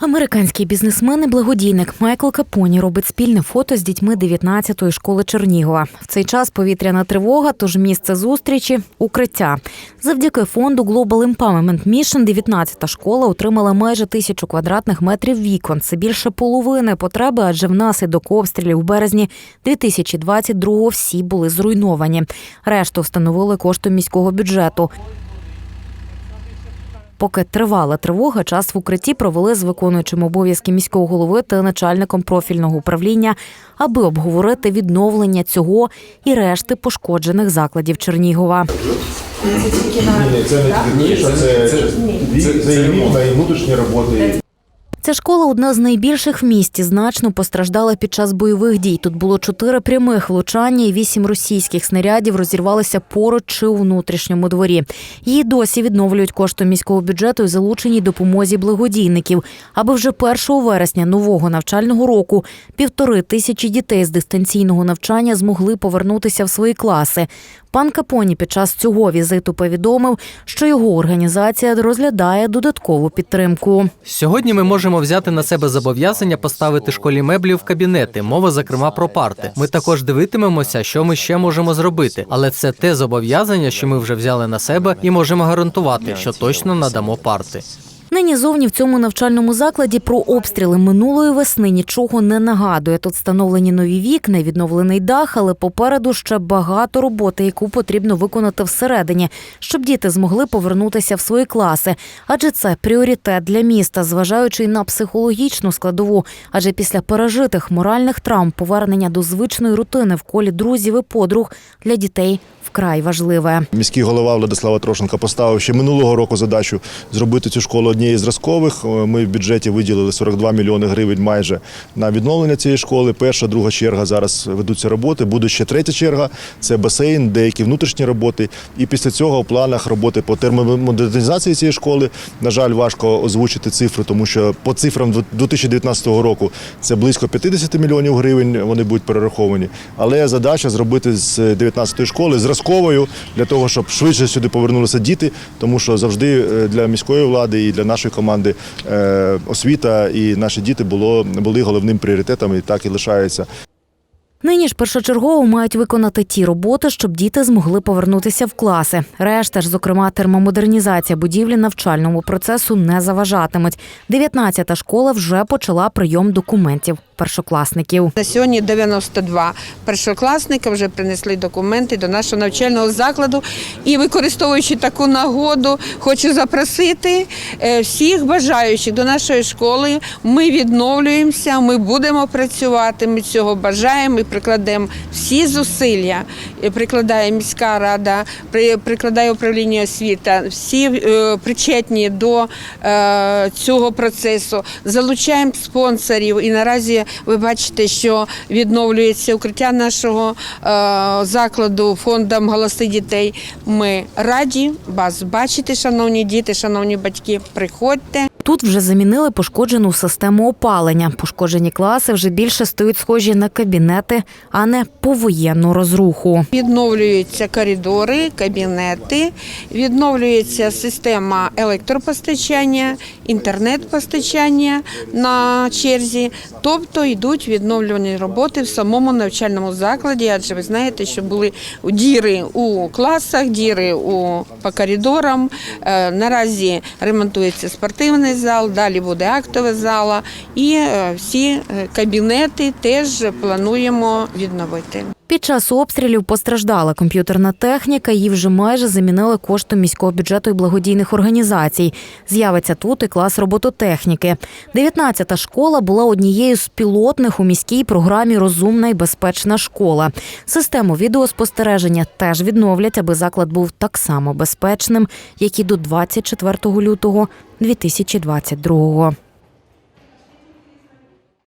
Американський бізнесмен і благодійник Майкл Капоні робить спільне фото з дітьми 19-ї школи Чернігова. В цей час повітряна тривога, тож місце зустрічі укриття. Завдяки фонду Global Empowerment Mission 19-та школа отримала майже тисячу квадратних метрів вікон. Це більше половини потреби, адже внаслідок обстрілів в березні 2022-го всі були зруйновані. Решту встановили коштом міського бюджету. Поки тривала тривога, час в укритті провели з виконуючим обов'язки міського голови та начальником профільного управління, аби обговорити відновлення цього і решти пошкоджених закладів Чернігова. Ні, це не технічно, це, це, це, це і вікна, і внутрішні роботи. Ця школа одна з найбільших в місті. Значно постраждала під час бойових дій. Тут було чотири прямих влучання і вісім російських снарядів розірвалися поруч чи у внутрішньому дворі. Її досі відновлюють коштом міського бюджету і залученій допомозі благодійників. Аби вже 1 вересня нового навчального року півтори тисячі дітей з дистанційного навчання змогли повернутися в свої класи. Пан Капоні під час цього візиту повідомив, що його організація розглядає додаткову підтримку. Сьогодні ми можемо взяти на себе зобов'язання поставити школі меблі в кабінети. Мова зокрема про парти. Ми також дивитимемося, що ми ще можемо зробити. Але це те зобов'язання, що ми вже взяли на себе, і можемо гарантувати, що точно надамо парти. Нині зовні в цьому навчальному закладі про обстріли минулої весни нічого не нагадує. Тут встановлені нові вікна, відновлений дах, але попереду ще багато роботи, яку потрібно виконати всередині, щоб діти змогли повернутися в свої класи. Адже це пріоритет для міста, зважаючи на психологічну складову. Адже після пережитих моральних травм повернення до звичної рутини в колі друзів і подруг для дітей вкрай важливе. Міський голова Владислава Трошенка поставив ще минулого року задачу зробити цю школу однією з зразкових. Е, Ми в бюджеті виділили 42 мільйони гривень майже на відновлення цієї школи. Перша, друга черга зараз ведуться роботи. Буде ще третя черга. Це басейн, деякі внутрішні роботи. І після цього в планах роботи по термомодернізації цієї школи. На жаль, важко озвучити цифри, тому що по цифрам 2019 року це близько 50 мільйонів гривень. Вони будуть перераховані. Але задача зробити з 19-ї школи зразковою для того, щоб швидше сюди повернулися діти, тому що завжди е, для міської влади і для нашої команди е, освіта і наші діти було були головним пріоритетом і так і лишається. Нині ж першочергово мають виконати ті роботи, щоб діти змогли повернутися в класи. Решта ж, зокрема, термомодернізація будівлі навчальному процесу не заважатимуть. 19-та школа вже почала прийом документів першокласників. На сьогодні 92 першокласника вже принесли документи до нашого навчального закладу. І використовуючи таку нагоду, хочу запросити е, всіх бажаючих до нашої школи. Ми відновлюємося, ми будемо працювати. Ми цього бажаємо. Ми прикладемо всі зусилля. е, Прикладає міська рада, при- прикладає управління освіта. Всі е, причетні до цього процесу. Залучаємо спонсорів і наразі ви бачите, що відновлюється укриття нашого е, закладу фондом голоси дітей. Ми раді вас бачити, шановні діти, шановні батьки. Приходьте. Тут вже замінили пошкоджену систему опалення. Пошкоджені класи вже більше стають схожі на кабінети, а не повоєнну розруху. Відновлюються коридори, кабінети, відновлюється система електропостачання, інтернет-постачання на черзі. Тобто йдуть відновлювані роботи в самому навчальному закладі, адже ви знаєте, що були діри у класах, діри у по коридорам. Е, Наразі ремонтується спортивний зал, далі буде актова зала, і е, всі е, кабінети теж плануємо відновити. Під час обстрілів постраждала комп'ютерна техніка. Її вже майже замінили коштом міського бюджету і благодійних організацій. З'явиться тут і клас робототехніки. 19-та школа була однією з пілотних у міській програмі Розумна і безпечна школа. Систему відеоспостереження теж відновлять, аби заклад був так само безпечним, як і до 24 лютого 2022-го.